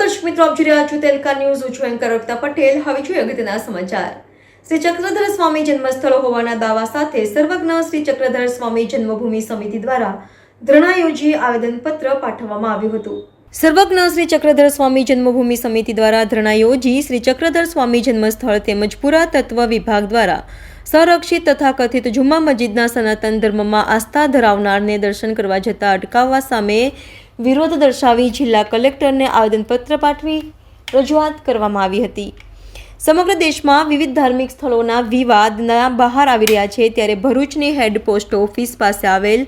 મિત્રો, આપ જોઈ રહ્યા છો તેલકા ન્યૂઝ. છું એન્કર અર્પિતા પટેલ. હવે જોઈએ અગત્યના સમાચાર. શ્રી ચક્રધર સ્વામી જન્મસ્થળ હોવાના દાવા સાથે સર્વજ્ઞ શ્રી ચક્રધર સ્વામી જન્મભૂમિ સમિતિ દ્વારા ધરણા યોજી આવેદનપત્ર પાઠવવામાં આવ્યું હતું. સર્વજ્ઞ શ્રી ચક્રધર સ્વામી જન્મભૂમિ સમિતિ દ્વારા ધરણા યોજી શ્રી ચક્રધર સ્વામી જન્મસ્થળ તેમજ પુરાતત્વ વિભાગ દ્વારા સંરક્ષિત તથા કથિત જુમ્મા મસ્જિદના સનાતન ધર્મમાં આસ્થા ધરાવનારને દર્શન કરવા જતા અટકાવવા સામે વિરોધ દર્શાવી જિલ્લા કલેક્ટરને આવેદનપત્ર પાઠવી રજૂઆત કરવામાં આવી હતી. સમગ્ર દેશમાં વિવિધ ધાર્મિક સ્થળોના વિવાદના બહાર આવી રહ્યા છે ત્યારે ભરૂચની હેડ પોસ્ટ ઓફિસ પાસે આવેલ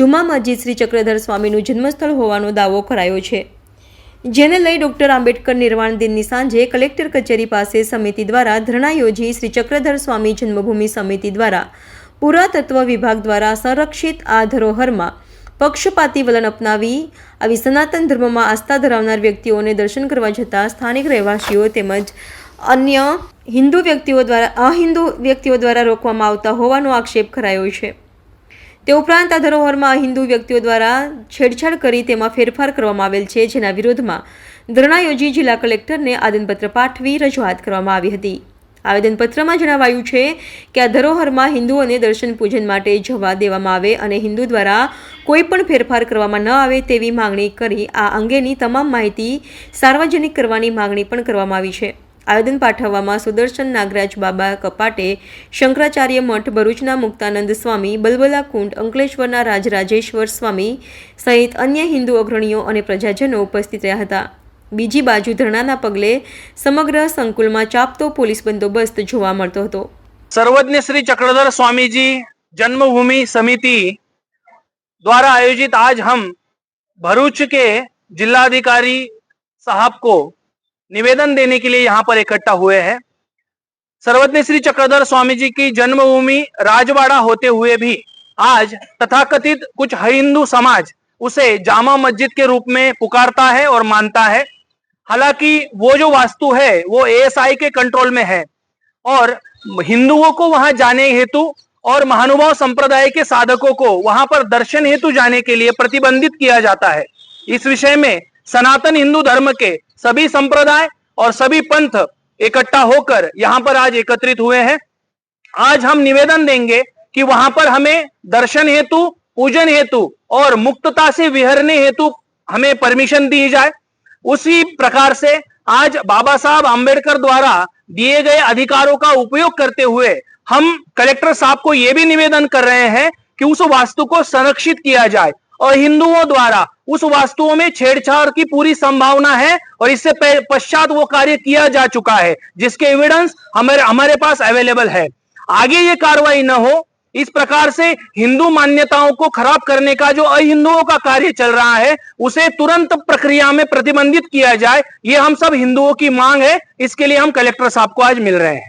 જુમા મસ્જિદ શ્રી ચક્રધર સ્વામીનું જન્મસ્થળ હોવાનો દાવો કરાયો છે. જેને લઈ ડોક્ટર આંબેડકર નિર્વાણ દિનની સાંજે કલેક્ટર કચેરી પાસે સમિતિ દ્વારા ધરણા યોજી શ્રી ચક્રધર સ્વામી જન્મભૂમિ સમિતિ દ્વારા પુરાતત્વ વિભાગ દ્વારા સંરક્ષિત આ ધરોહરમાં પક્ષપાતી વલણ અપનાવી આવી સનાતન ધર્મમાં આસ્થા ધરાવનાર વ્યક્તિઓને દર્શન કરવા જતા સ્થાનિક રહેવાસીઓ તેમજ અન્ય હિન્દુ વ્યક્તિઓ દ્વારા, અહિન્દુ વ્યક્તિઓ દ્વારા રોકવામાં આવતા હોવાનો આક્ષેપ કરાયો છે. તે ઉપરાંત આ ધરોહરમાં હિન્દુ વ્યક્તિઓ દ્વારા છેડછાડ કરી તેમાં ફેરફાર કરવામાં આવેલ છે, જેના વિરોધમાં ધરણા યોજી જિલ્લા કલેક્ટરને આદનપત્ર પાઠવી રજૂઆત કરવામાં આવી હતી. આવેદનપત્રમાં જણાવાયું છે કે આ ધરોહરમાં હિન્દુઓને દર્શન પૂજન માટે જવા દેવામાં આવે અને હિન્દુ દ્વારા કોઈ પણ ફેરફાર કરવામાં ન આવે તેવી માંગણી કરી આ અંગેની તમામ માહિતી સાર્વજનિક કરવાની માંગણી પણ કરવામાં આવી છે. આવેદન પાઠવવામાં સુદર્શન નાગરાજ બાબા કપાટે શંકરાચાર્ય મઠ, ભરૂચના મુક્તાનંદ સ્વામી, બલબલા કુંડ, અંકલેશ્વરના રાજરાજેશ્વર સ્વામી સહિત અન્ય હિન્દુ અગ્રણીઓ અને પ્રજાજનો ઉપસ્થિત રહ્યા હતા. બીજી બાજુ ધરણાના પગલે સમગ્ર સંકુલમાં ચાપતો પોલીસ બંદોબસ્ત જોવા મળતો હતો सर्वज्ञ श्री चक्रधर स्वामी जी जन्मभूमि समिति द्वारा आयोजित आज हम भरूच के जिलाधिकारी साहब को निवेदन देने के लिए यहाँ पर इकट्ठा हुए हैं सर्वज्ञ श्री चक्रधर स्वामी जी की जन्मभूमि राजवाड़ा होते हुए भी आज तथाकथित कुछ हिंदू समाज उसे जामा मस्जिद के रूप में पुकारता है और मानता है हालाँकि वो जो वास्तु है, वो एएसआई के कंट्रोल में है। और हिंदुओं को वहाँ जाने हेतु और महानुभाव संप्रदाय के साधकों को वहाँ पर दर्शन हेतु जाने के लिए प्रतिबंधित किया जाता है। इस विषय में सनातन हिंदू धर्म के सभी संप्रदाय और सभी पंथ इकट्ठा होकर यहाँ पर आज एकत्रित हुए हैं। आज हम निवेदन देंगे कि वहाँ पर हमें दर्शन हेतु, पूजन हेतु और मुक्तता से विहरने हेतु हमें परमिशन दी जाए। उसी प्रकार से आज बाबा साहब आम्बेडकर द्वारा दिए गए अधिकारों का उपयोग करते हुए हम कलेक्टर साहब को यह भी निवेदन कर रहे हैं कि उस वास्तु को संरक्षित किया जाए और हिंदुओं द्वारा उस वास्तुओं में छेड़छाड़ की पूरी संभावना है और इससे पश्चात वो कार्य किया जा चुका है, जिसके एविडेंस हमारे हमारे पास अवेलेबल है। आगे ये कार्रवाई न हो इस प्रकार से हिंदू मान्यताओं को खराब करने का जो अहिंदुओं का कार्य चल रहा है, उसे तुरंत प्रक्रिया में प्रतिबंधित किया जाए, ये हम सब हिंदुओं की मांग है। इसके लिए हम कलेक्टर साहब को आज मिल रहे हैं।